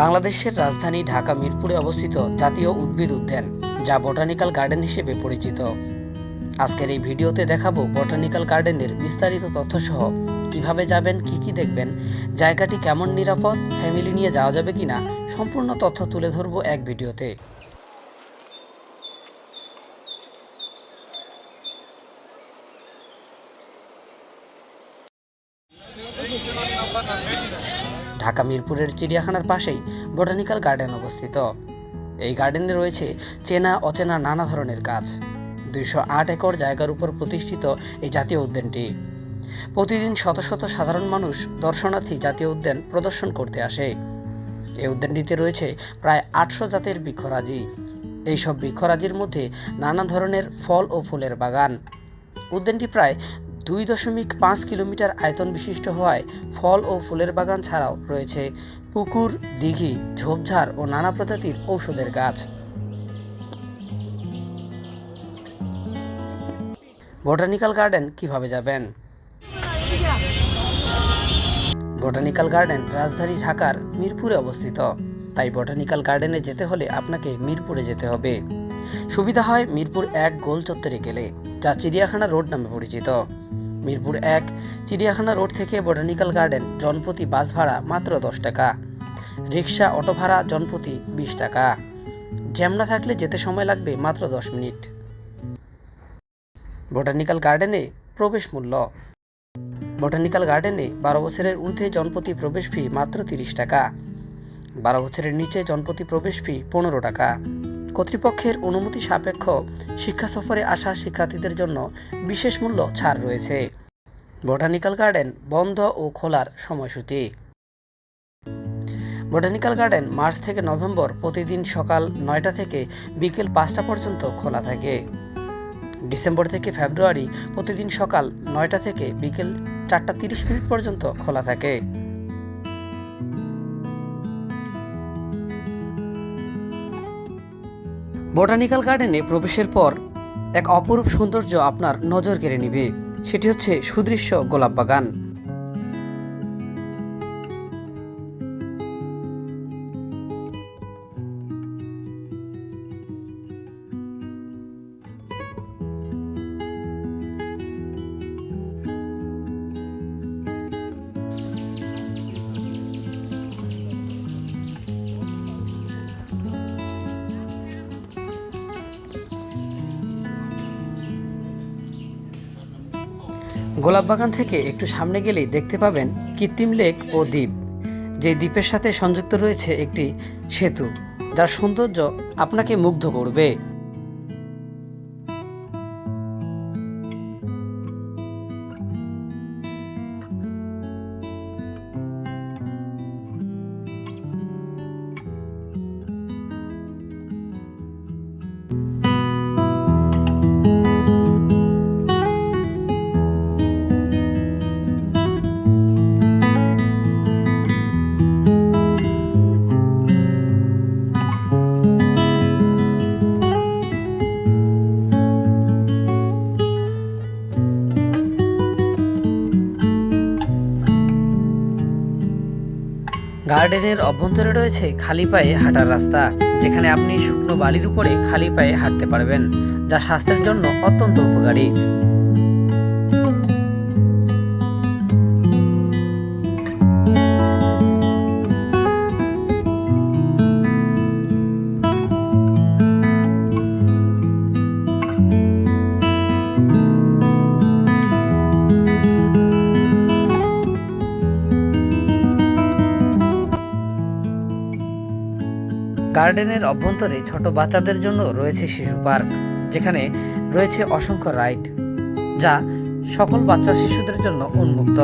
বাংলাদেশের রাজধানী ঢাকা মিরপুরে অবস্থিত জাতীয় উদ্ভিদ উদ্যান, যা বোটানিক্যাল গার্ডেন হিসেবে পরিচিত। আজকের এই ভিডিওতে দেখাবো বোটানিক্যাল গার্ডেনের বিস্তারিত তথ্যসহ কীভাবে যাবেন, কি কি দেখবেন, জায়গাটি কেমন নিরাপদ, ফ্যামিলি নিয়ে যাওয়া যাবে কিনা, সম্পূর্ণ তথ্য তুলে ধরবো এক ভিডিওতে। ঢাকা মিরপুরের চিড়িয়াখানার পাশেই বোটানিক্যাল গার্ডেন অবস্থিত। এই গার্ডেনে রয়েছে চেনা, অচেনা নানা ধরনের গাছ। দুইশো আট একর জায়গার উপর প্রতিষ্ঠিত এই জাতীয় উদ্যানটি। প্রতিদিন শত শত সাধারণ মানুষ দর্শনার্থী জাতীয় উদ্যান প্রদর্শন করতে আসে। এই উদ্যানটিতে রয়েছে প্রায় আটশো জাতের বৃক্ষরাজি। এইসব বৃক্ষরাজির মধ্যে নানা ধরনের ফল ও ফুলের বাগান। উদ্যানটি প্রায় দুই দশমিক পাঁচ কিলোমিটার আয়তন বিশিষ্ট হওয়ায় ফল ও ফুলের বাগান ছাড়াও রয়েছে পুকুর, দিঘি, ঝোপঝাড় ও নানা প্রজাতির ঔষধের গাছ। বোটানিক্যাল গার্ডেন কীভাবে যাবেন? বোটানিক্যাল গার্ডেন রাজধানী ঢাকার মিরপুরে অবস্থিত। তাই বোটানিক্যাল গার্ডেনে যেতে হলে আপনাকে মিরপুরে যেতে হবে। সুবিধা হয় মিরপুর এক গোল চত্বরে গেলে, যা চিড়িয়াখানা রোড নামে পরিচিত। মিরপুর এক, চিড়িয়াখানা রোড থেকে বোটানিক্যাল গার্ডেন, জনপ্রতি বাস ভাড়া মাত্র দশ টাকা। রিক্সা অটো ভাড়া জনপ্রতি বিশ টাকা। জ্যাম না থাকলে যেতে সময় লাগবে মাত্র দশ মিনিট। বোটানিক্যাল গার্ডেনে প্রবেশ মূল্য। বোটানিক্যাল গার্ডেনে বারো বছরের ঊর্ধ্বে জনপ্রতি প্রবেশ ফি মাত্র তিরিশ টাকা। বারো বছরের নিচে জনপ্রতি প্রবেশ ফি পনেরো টাকা। কর্তৃপক্ষের অনুমতি সাপেক্ষ শিক্ষা সফরে আসা শিক্ষার্থীদের জন্য বিশেষ মূল্য ছাড় রয়েছে। বোটানিক্যাল গার্ডেন বন্ধ ও খোলার সময়সূচি। বোটানিক্যাল গার্ডেন মার্চ থেকে নভেম্বর প্রতিদিন সকাল নয়টা থেকে বিকেল পাঁচটা পর্যন্ত খোলা থাকে। ডিসেম্বর থেকে ফেব্রুয়ারি প্রতিদিন সকাল নয়টা থেকে বিকেল চারটা তিরিশ মিনিট পর্যন্ত খোলা থাকে। বোটানিক্যাল গার্ডেনে প্রবেশের পর এক অপরূপ সৌন্দর্য আপনার নজর কেড়ে নিবে। সেটি হচ্ছে সুদৃশ্য গোলাপ বাগান। গোলাপ বাগান থেকে একটু সামনে গেলেই দেখতে পাবেন কৃত্রিম লেক ও দ্বীপ। যে দ্বীপের সাথে সংযুক্ত রয়েছে একটি সেতু, যার সৌন্দর্য আপনাকে মুগ্ধ করবে। গার্ডেনের অভ্যন্তরে রয়েছে খালি পায়ে হাঁটার রাস্তা, যেখানে আপনি শুকনো বালির উপরে খালি পায়ে হাঁটতে পারবেন, যা স্বাস্থ্যের জন্য অত্যন্ত উপকারী। গার্ডেনের অভ্যন্তরে ছোট বাচ্চাদের জন্য রয়েছে শিশু পার্ক, যেখানে রয়েছে অসংখ্য রাইড, যা সকল বাচ্চা শিশুদের জন্য উন্মুক্ত।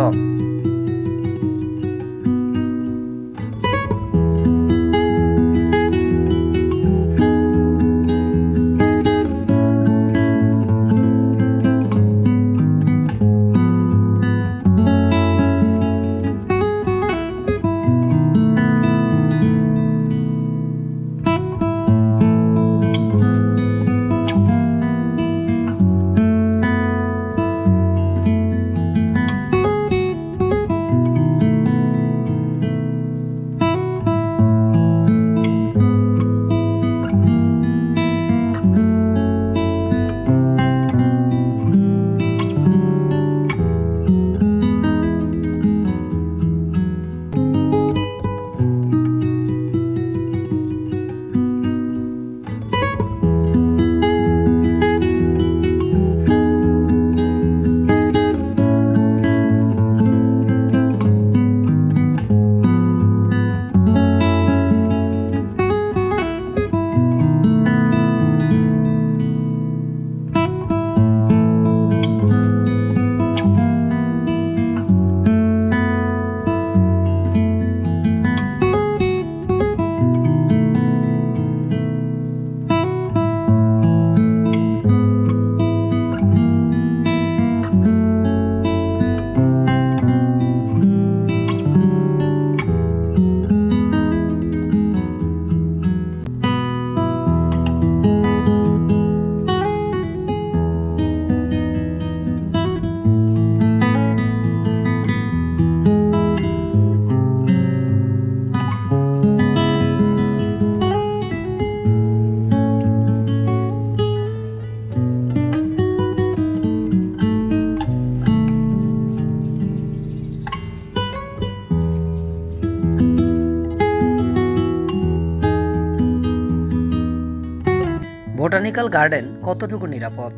বোটানিক্যাল গার্ডেন কতটুকু নিরাপদ?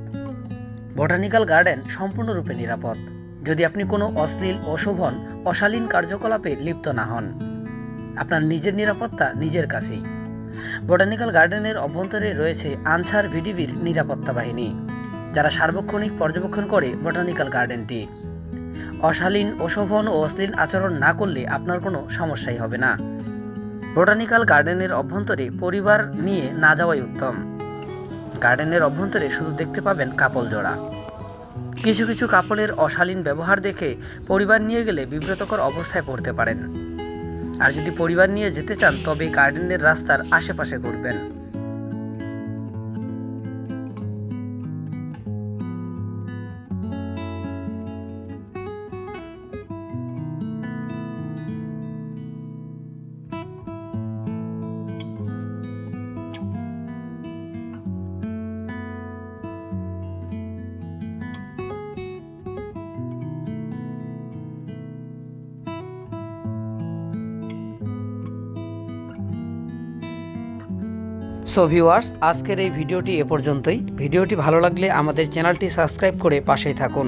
বোটানিক্যাল গার্ডেন সম্পূর্ণরূপে নিরাপদ, যদি আপনি কোনো অশ্লীল, অশোভন, অশালীন কার্যকলাপে লিপ্ত না হন। আপনার নিজের নিরাপত্তা নিজের কাছেই। বোটানিক্যাল গার্ডেনের অভ্যন্তরে রয়েছে আনসার ভিডিবির নিরাপত্তা বাহিনী, যারা সার্বক্ষণিক পর্যবেক্ষণ করে বোটানিক্যাল গার্ডেনটি। অশালীন, অশোভন ও অশ্লীল আচরণ না করলে আপনার কোনো সমস্যাই হবে না। বোটানিক্যাল গার্ডেনের অভ্যন্তরে পরিবার নিয়ে না যাওয়াই উত্তম। গার্ডেনের অভ্যন্তরে শুধু দেখতে পাবেন কাপল জোড়া। কিছু কিছু কাপলের অশালীন ব্যবহার দেখে পরিবার নিয়ে গেলে বিব্রতকর অবস্থায় পড়তে পারেন। আর যদি পরিবার নিয়ে যেতে চান, তবে গার্ডেনের রাস্তার আশেপাশে ঘুরবেন। সো ভিউয়ার্স আজকের এই ভিডিওটি এ পর্যন্তই। ভিডিওটি ভালো লাগলে আমাদের চ্যানেলটি সাবস্ক্রাইব করে পাশেই থাকুন।